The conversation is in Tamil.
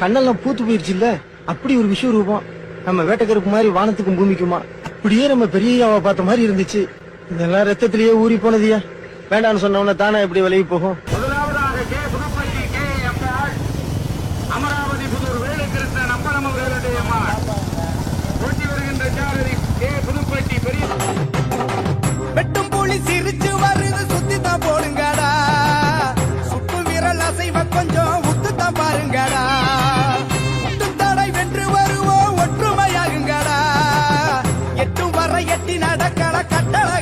கண்ணெல்லாம் பூத்து போயிருச்சு இல்ல அப்படி ஒரு விஷய ரூபம் நம்ம வேட்டைக்கருப்பு மாதிரி வானத்துக்கும் பூமிக்குமா? அப்படியே நம்ம பெரியயாவை பார்த்த மாதிரி இருந்துச்சு. இதெல்லாம் ரத்தத்திலேயே ஊறி போனதியா? வேண்டாம்னு சொன்னவன தானே இப்படி விலகி போகும்? முதலாவதாக அமராவதி புதூர் வேலுக்கிருஷ்ணன் அம்பலம் வேலை கட்டி நடக்கல கட்டளை